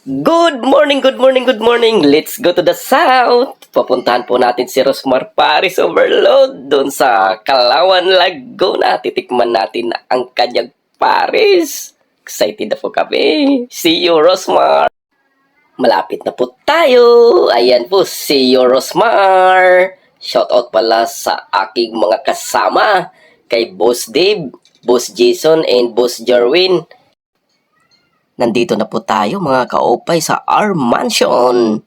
Good morning, good morning, good morning. Let's go to the south. Papuntahan po natin si Rosmar Paris Overload doon sa Kalawan, Laguna. Titikman natin ang kanyang Paris. Excited na po kami. See you, Rosmar. Malapit na po tayo. Ayan po, see you, Rosmar. Shoutout pala sa aking mga kasama. Kay Boss Dave, Boss Jason, and Boss Jarwin. Nandito na po tayo mga kaopay sa our mansion.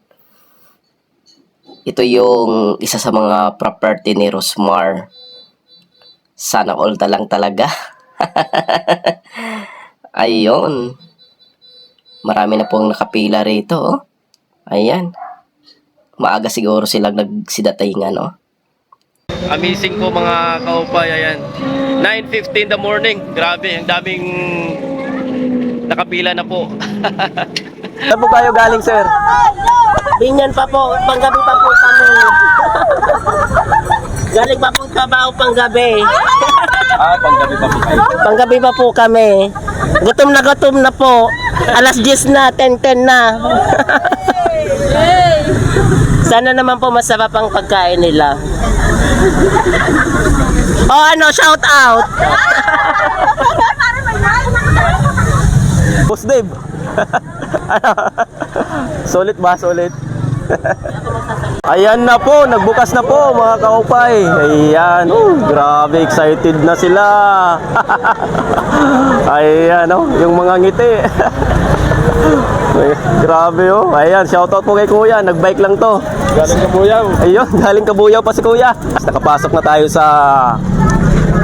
Ito yung isa sa mga property ni Rosmar. Sana all na lang talaga. Ayun. Marami na pong nakapila rito. Oh. Ayan. Maaga siguro silang nagsidatahingan. Oh. Amazing po mga kaupay, ayan. 9.50 in the morning. Grabe, ang daming nakapila na po. Saan po kayo galing, sir? Binyan pa po, panggabi pa po kami. Galing pa po trabaho panggabi. Ah, panggabi pa po kayo. Panggabi pa po kami. Gutom na gutom na po. Alas 10 na, 10-10 na. Sana naman po masarap ang pagkain nila. Oh, ano, shout out. Boss Dave. Sulit ba? Sulit. Ayan na po, nagbukas na po mga kaupay. Ayan, oh, grabe excited na sila. Ayan, oh, yung mga ngiti. Grabe oh. Ayan, shoutout po kay Kuya, nagbike lang to. Galing Kabuyaw. Ayun, galing Kabuyaw pa si Kuya. Nakapasok na tayo sa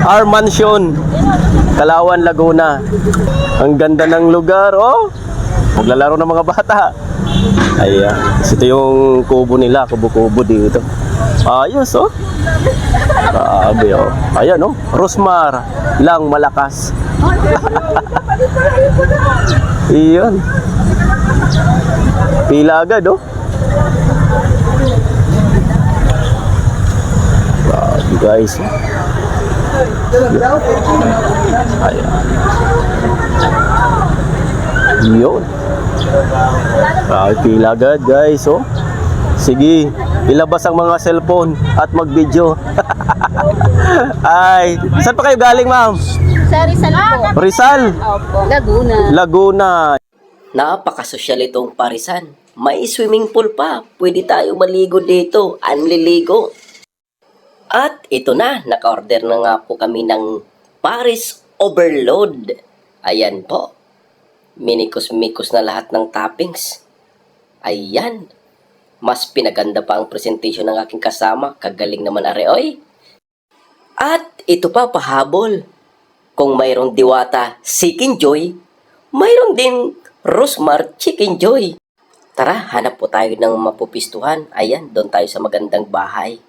our mansion. Kalawan, Laguna. Ang ganda ng lugar, oh. Maglalaro ng mga bata. Ayan. Ito yung kubo nila, kubo-kubo dito. Ayos, oh. Grabe, oh. Ayan, oh. Rosmar lang malakas. Iyon. Pila agad, oh. Grabe, guys. Ayan. Yun. Grabe, pila agad, guys, oh. Sige, ilabas ang mga cellphone at mag-video. Ay, saan pa kayo galing, ma'am? Sa Rizal po. Rizal, Opo. Laguna. Laguna. Napakasosyal itong parisan. May swimming pool pa. Pwede tayo maligo dito. Anliligo. At ito na, naka-order na nga po kami ng Paris Overload. Ayan po. Minikos-mikos na lahat ng toppings. Ayan. Mas pinaganda pa ang presentation ng aking kasama. Kagaling naman areoy. At ito pa pahabol. Kung mayroong diwata Chicken Joy, mayroon din Rosmar Chicken Joy. Tara, hanap po tayo ng mapupistuhan. Ayan, doon tayo sa magandang bahay.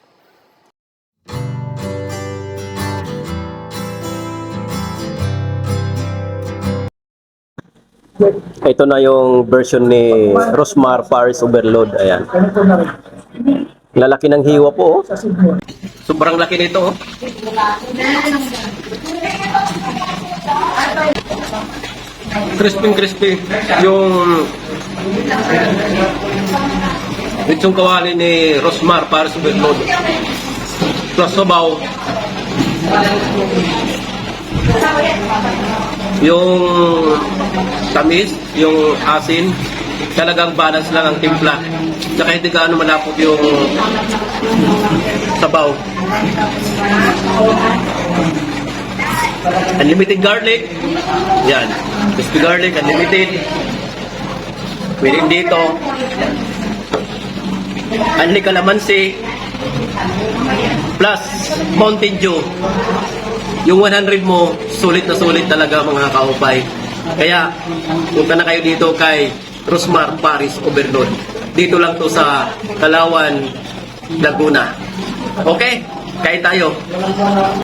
Ito na yung version ni Rosmar Paris Overload. Ayan. Lalaki ng hiwa po. Oh. Sobrang laki nito. oh. Crispy crispy yung Itsong kawali ni Rosmar para sa Berlod. Plus sabaw. Yung tamis, yung asin, talagang balance lang ang timpla. Saka hindi gaano malapot yung sabaw. Unlimited garlic. Yan. Crispy garlic, unlimited. Pwede dito. Anli kalamansi. Plus, Mountain Dew. Yung 100 mo, sulit na sulit talaga mga kaupay. Kaya, punta na kayo dito kay Rosmar Paris Overload. Dito lang to sa Kalawan, Laguna. Okay? Kaya tayo.